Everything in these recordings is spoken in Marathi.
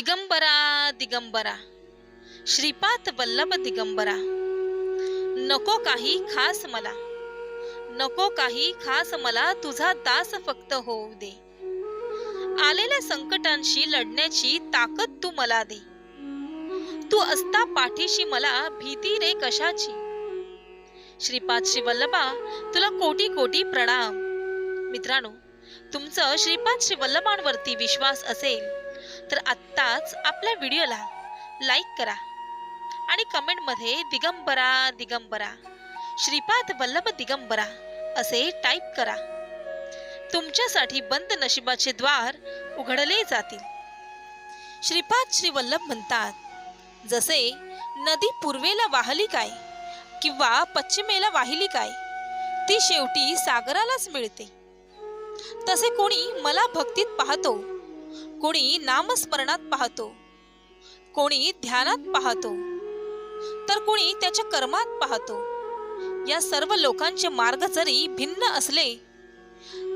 दिगंबरा दिगंबरा. श्रीपाद वल्लभ दिगंबरा. नको काही खास मला. नको काही खास मला तुझा दास फक्त होऊ दे. आलेल्या संकटांशी लढण्याची ताकद तू मला दे. तू असता पाठीशी मला भीती रे कशाची? श्रीपाद श्री वल्लभा तुला कोटी कोटी प्रणाम. मित्रांनो तुमचं श्रीपाद श्री वल्लभांवरती विश्वास असेल तर आत्ताच आपल्या व्हिडिओला लाईक करा आणि कमेंटमध्ये दिगंबरा दिगंबरा श्रीपाद वल्लभ दिगंबरा असे टाईप करा. तुमच्यासाठी बंद नशिबाचे द्वार उघडले जातील. श्रीपाद श्री वल्लभ म्हणतात जसे नदी पूर्वेला वाहली काय किंवा पश्चिमेला वाहिली काय ती शेवटी सागरालाच मिळते. तसे कोणी मला भक्तीत पाहतो कोणी नामस्मरणात पाहतो. कोणी ध्यानात पाहतो. तर कोणी त्याच्या कर्मात पाहतो. या सर्व लोकांचे मार्ग जरी भिन्न असले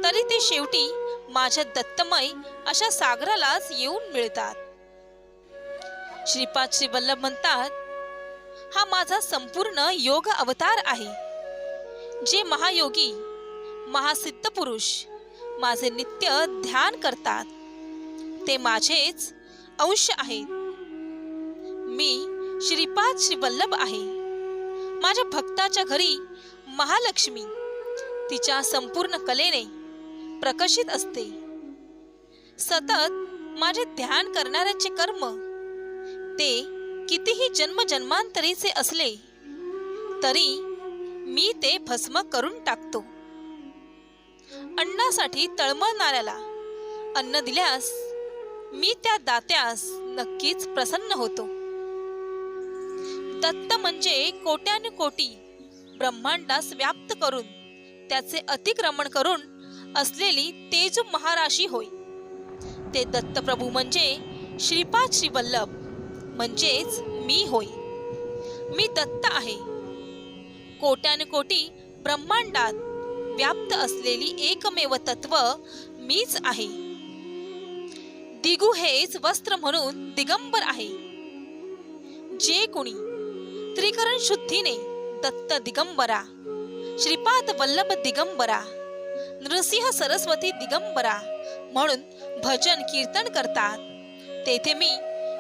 तरी ते शेवटी माझ्या दत्तमय अशा सागरालाच येऊन मिळतात. श्रीपाद श्री वल्लभ म्हणतात हा माझा संपूर्ण योग अवतार आहे. जे महायोगी महासिद्ध पुरुष माझे नित्य ध्यान करतात. ते माझेच अंश आहेत. मी श्रीपाद श्री वल्लभ आहे. माझ्या भक्ताच्या घरी महालक्ष्मी तिच्या संपूर्ण कलेने प्रकाशित असते. सतत माझे ध्यान करणाऱ्याचे कर्म ते कितीही जन्मजन्मांतरीचे असले तरी मी ते भस्म करून टाकतो. अन्नासाठी तळमळणाऱ्याला अन्न दिल्यास मी त्या दात्यास नक्कीच प्रसन्न होतो. दत्त म्हणजे कोट्यानुकोटी ब्रह्मांडास व्याप्त करून त्याचे अतिक्रमण करून असलेली तेज महाराशी होय. ते दत्तप्रभू म्हणजे श्रीपाद श्री वल्लभ म्हणजेच मी होय. मी दत्त आहे. कोट्यानु कोटी ब्रह्मांडात व्याप्त असलेली एकमेव तत्व मीच आहे. दिगू हेच वस्त्र म्हणून दिगंबर आहे. जे कुणी त्रिकरण शुद्धीने दत्त दिगंबरा श्रीपाद वल्लभ दिगंबरा नृसिंह सरस्वती दिगंबरा म्हणून भजन कीर्तन करतात तेथे मी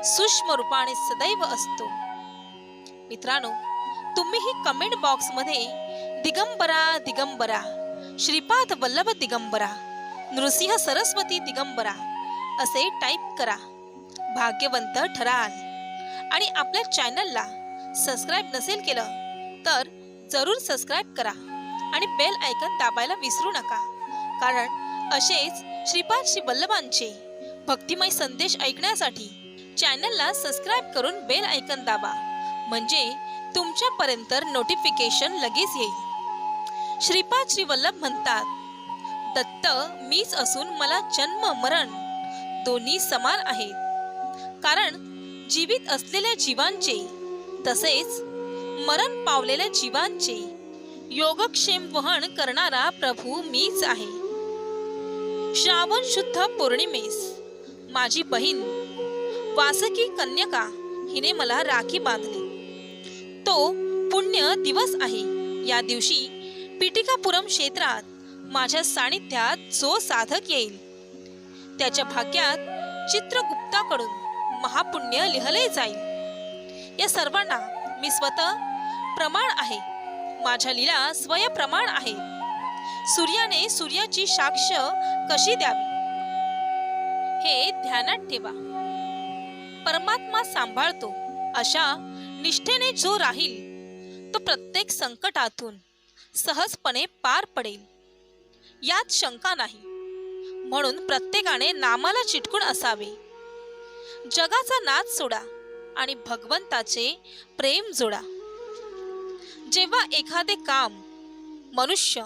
सूक्ष्म रूपाने सदैव असतो. मित्रांनो तुम्हीही कमेंट बॉक्समध्ये दिगंबरा दिगंबरा श्रीपाद वल्लभ दिगंबरा नृसिंह सरस्वती दिगंबरा असे टाईप करा. भाग्यवंत ठराल. आणि आपल्या चॅनलला सबस्क्राईब नसेल केलं तर जरूर सबस्क्राईब करा. आणि बेल आयकन दाबायला विसरू नका. कारण असेच श्रीपाद श्री वल्लभांचे भक्तिमय संदेश ऐकण्यासाठी चॅनलला सबस्क्राईब करून बेल आयकन दाबा. म्हणजे तुमच्यापर्यंत नोटिफिकेशन लगेच येईल. श्रीपाद श्री वल्लभ म्हणतात दत्त मीच असून मला जन्म मरण दोन्ही समान आहेत. कारण जीवित असलेल्या जीवांचे तसेच मरण पावलेल्या जीवांचे योगक्षेम वहन करणारा प्रभू मीच आहे. श्रावण शुद्ध पौर्णिमेस माझी बहीण वासकी कन्यका हिने मला राखी बांधली. तो पुण्य दिवस आहे. या दिवशी पिटिकापुरम क्षेत्रात माझ्या सानिध्यात जो साधक येईल. त्याच्या भाग्यात चित्रगुप्ताकडून महापुण्य लिहले जाईल. या सर्वांना मी स्वतः प्रमाण आहे. माझ्या लीला स्वयप्रमाण आहे. सूर्याने सूर्याची साक्ष कशी द्यावी? हे ध्यानात ठेवा. परमात्मा सांभाळतो अशा निष्ठेने जो राहील तो प्रत्येक संकटातून सहजपणे पार पडेल. यात शंका नाही. म्हणून प्रत्येकाने नामाला चिटकून असावे. जगाचा नाद सोडा आणि भगवंताचे प्रेम जोडा. जेव्हा एखादे काम मनुष्य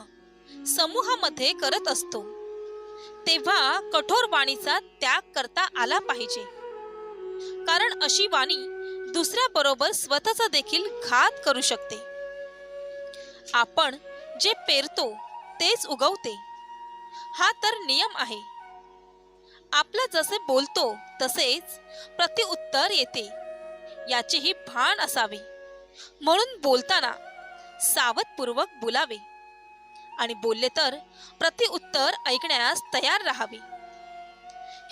समूहामध्ये करत असतो तेव्हा कठोर वाणीचा त्याग करता आला पाहिजे. कारण अशी वाणी दुसऱ्याबरोबर स्वतःचा देखील घात करू शकते. आपण जे पेरतो तेच उगवते. हा तर नियम आहे. आपला जसे बोलतो तसेच प्रतिउत्तर येते. याचेही भान असावे. म्हणून बोलताना सावधपूर्वक बोलावे. आणि बोलले तर प्रतिउत्तर ऐकण्यास तयार राहावे.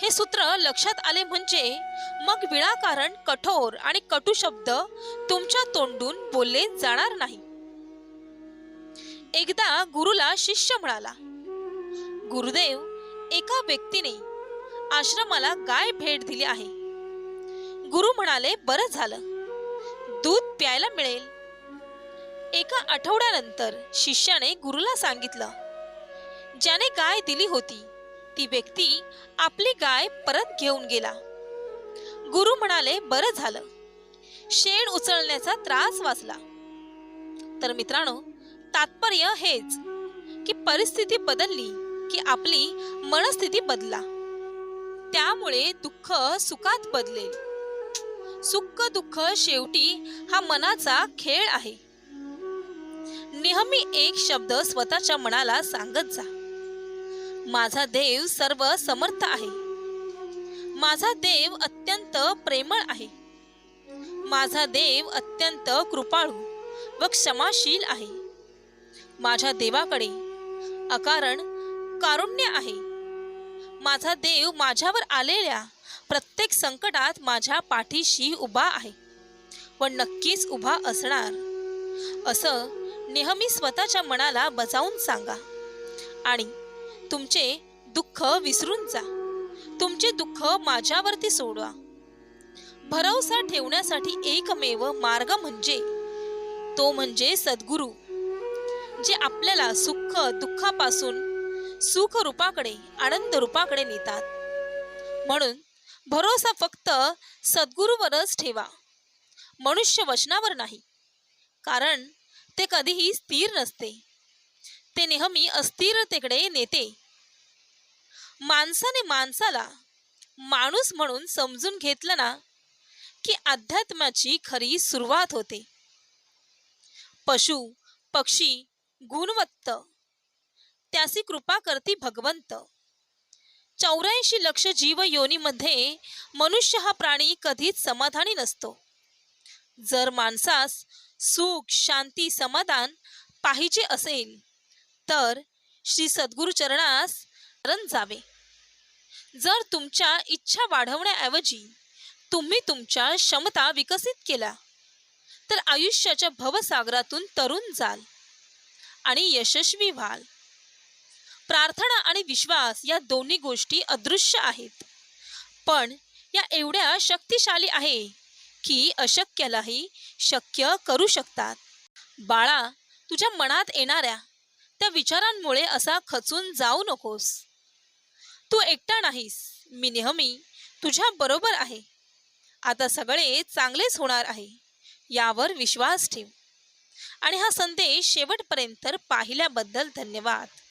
हे सूत्र लक्षात आले म्हणजे मग विनाकारण कठोर आणि कटू शब्द तुमच्या तोंडून बोलले जाणार नाही. एकदा गुरुला शिष्य म्हणाला गुरुदेव एका व्यक्तीने आश्रमाला गाय भेट दिली आहे. गुरु म्हणाले बरं झालं. दूध प्यायला मिळेल. एका आठवड्यानंतर शिष्याने गुरुला सांगितलं ज्याने गाय दिली होती ती व्यक्ती आपली गाय परत घेऊन गेला. गुरु म्हणाले बरं झालं. शेण उचलण्याचा त्रास वाचला. तर मित्रांनो तात्पर्य हेच की परिस्थिती बदलली. की आपली मनस्थिती बदला. त्यामुळे दुःख सुखात बदलेल. सुख दुःख शेवटी हा मनाचा खेळ आहे. नेहमी एक शब्द स्वतःच्या मनाला सांगत जा. माझा देव सर्व समर्थ आहे. माझा देव अत्यंत प्रेमळ आहे. माझा देव अत्यंत कृपाळू व क्षमाशील आहे. माझ्या देवाकडे अकारण कारुण्य आहे. माझा देव माझ्यावर आलेल्या प्रत्येक संकटात माझ्या पाठीशी उभा आहे. व नक्कीच उभा असणार. असं नेहमी स्वतःच्या मनाला बजावून सांगा. आणि तुमचे दुःख विसरून जा. तुमचे दुःख माझ्यावरती सोडवा. भरवसा ठेवण्यासाठी एकमेव मार्ग म्हणजे तो म्हणजे सद्गुरू जे आपल्याला सुख दुःखापासून सुख रूपाकडे आनंद रूपाकडे नेतात. म्हणून भरोसा फक्त सद्गुरूवरच ठेवा. मनुष्य वचनावर नाही. कारण ते कधीही स्थिर नसते. ते नेहमी अस्थिरतेकडे नेते. माणसाने माणसाला माणूस म्हणून समजून घेतलं ना की अध्यात्माची खरी सुरुवात होते. पशु पक्षी गुणवत्त त्यासी कृपा करती भगवंत. चौऱ्याऐंशी लक्ष जीव योनीमध्ये मनुष्य हा प्राणी कधीच समाधानी नसतो. जर माणसास सुख शांती समाधान पाहिजे असेल तर श्री सद्गुरु चरणास शरण जावे. जर तुमच्या इच्छा वाढवण्याऐवजी तुम्ही तुमच्या क्षमता विकसित केल्या तर आयुष्याच्या भवसागरातून तरुण जाल आणि यशस्वी व्हाल. प्रार्थना आणि विश्वास या दोन्ही गोष्टी अदृश्य आहेत. पण या एवढ्या शक्तिशाली आहे की अशक्यालाही शक्य करू शकतात. बाळा तुझ्या मनात येणाऱ्या त्या विचारांमुळे असा खचून जाऊ नकोस. तू एकटा नाहीस. मी नेहमी तुझ्या बरोबर आहे. आता सगळे चांगलेच होणार आहे यावर विश्वास ठेव. आणि हा संदेश शेवटपर्यंत पाहिल्याबद्दल धन्यवाद.